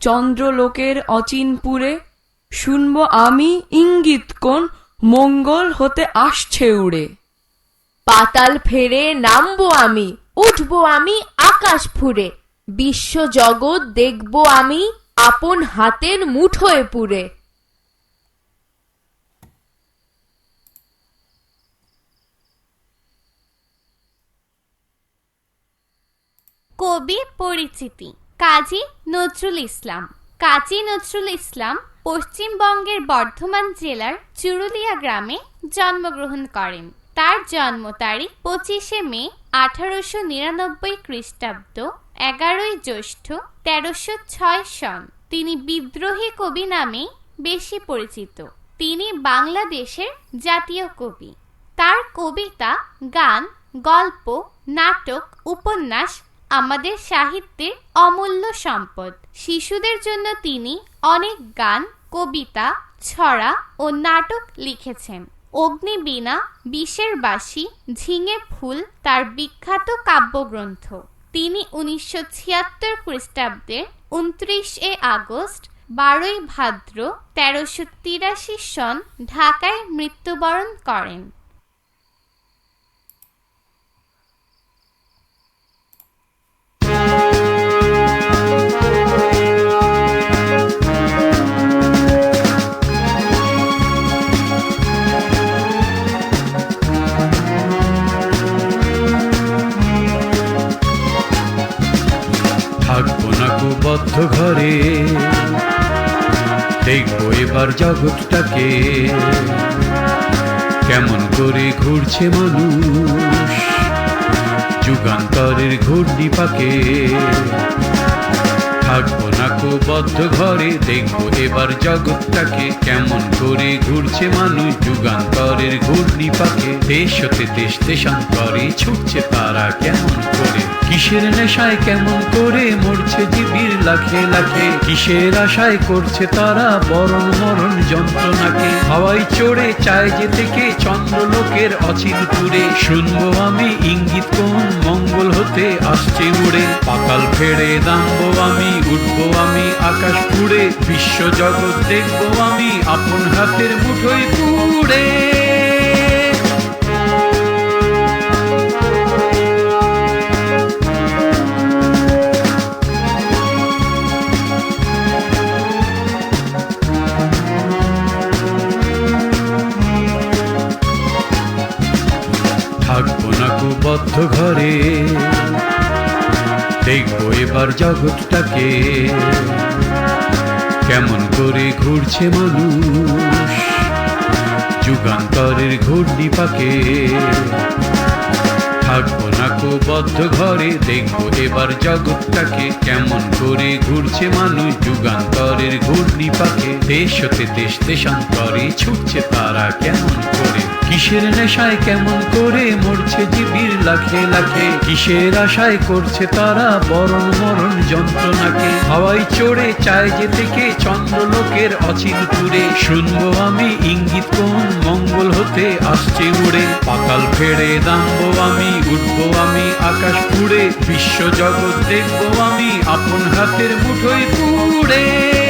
চন্দ্রলোকের অচিনপুরে শুনব আমি ইঙ্গিত কোন মঙ্গল হতে আসছে উড়ে। পাতাল ফেরে নামবো আমি উঠবো আমি আকাশ ফুরে বিশ্ব জগৎ দেখব আমি আপন হাতের মুঠোয় পুরে কবি পরিচিতি কাজী নজরুল ইসলাম। কাজী নজরুল ইসলাম পশ্চিমবঙ্গের বর্ধমান জেলার চুরুলিয়া গ্রামে জন্মগ্রহণ করেন। তার জন্ম তারিখ পঁচিশে মে আঠারোশো নিরানব্বই খ্রিস্টাব্দ, এগারোই জ্যৈষ্ঠ তেরোশো ছয় সন। তিনি বিদ্রোহী কবি নামেই বেশি পরিচিত। তিনি বাংলাদেশের জাতীয় কবি। তার কবিতা, গান, গল্প, নাটক, উপন্যাস আমাদের সাহিত্যের অমূল্য সম্পদ। শিশুদের জন্য তিনি অনেক গান, কবিতা, ছড়া ও নাটক লিখেছেন। অগ্নিবীণা, বিষের বাসি ঝিঙে ফুল তার বিখ্যাত কাব্যগ্রন্থ। তিনি উনিশশো ছিয়াত্তর খ্রিস্টাব্দের উনত্রিশে আগস্ট, বারোই ভাদ্র, তেরোশো তিরাশি সন ঢাকায় মৃত্যুবরণ করেন। থাকব না বদ্ধ ঘরে। দেখব এবার জগৎটাকে। কেমন করে ঘুরছে মানুষ। যুগান্তরের ঘূর্ণি পাকে থাকব বদ্ধ ঘরে দেখব এবার জগৎটাকে কেমন করে ঘুরছে মানুষ যুগান্তরের ঘূর্ণি পাকে। দেশ হতে দেশ দেশান্তরে ছুটছে তারা কেমন করে? কিসের নেশায় কেমন করে মরছে জীবীর লাখে লাখে? কিসের আশায় করছে তারা বরণ মরণ যন্ত্রণাকে? হাওয়াই চড়ে চায় যে থেকে চন্দ্রলোকের অচির দূরে। শুনব আমি ইঙ্গিত কোন হতে আসছে উড়ে, পাতাল ফেড়ে, দাঁড়বো আমি, উঠবো আমি, আকাশ পুড়ে, বিশ্ব জগৎ দেখব আমি, আপন হাতের মুঠোয় পুড়ে। বদ্ধ ঘরে। দেখব এবার জগৎটাকে। কেমন করে ঘুরছে মানুষ। যুগান্তরের ঘূর্ণি পাকে। থাকব না বদ্ধ ঘরে। দেখব এবার জগৎটাকে। কেমন করে ঘুরছে মানুষ। যুগান্তরের ঘূর্ণি পাকে। দেশ হতে দেশ দেশান্তরে ছুটছে তারা। কেমন করে কিসের নেশায় কেমন করে মরছে জীবীর লাখে লাখে? কিসের আশায় করছে তারা বরণ মরণ যন্ত্রণাকে? হাওয়াই চড়ে চায় থেকে চন্দ্রলোকের অচির দূরে শুনব আমি ইঙ্গিত কোন মঙ্গল হতে আসছে উড়ে। পাতাল ফেড়ে দামবো আমি, উঠবো আমি আকাশ পুড়ে। বিশ্ব জগৎ দেখব আমি, আপন হাতের মুঠোয় পুড়ে।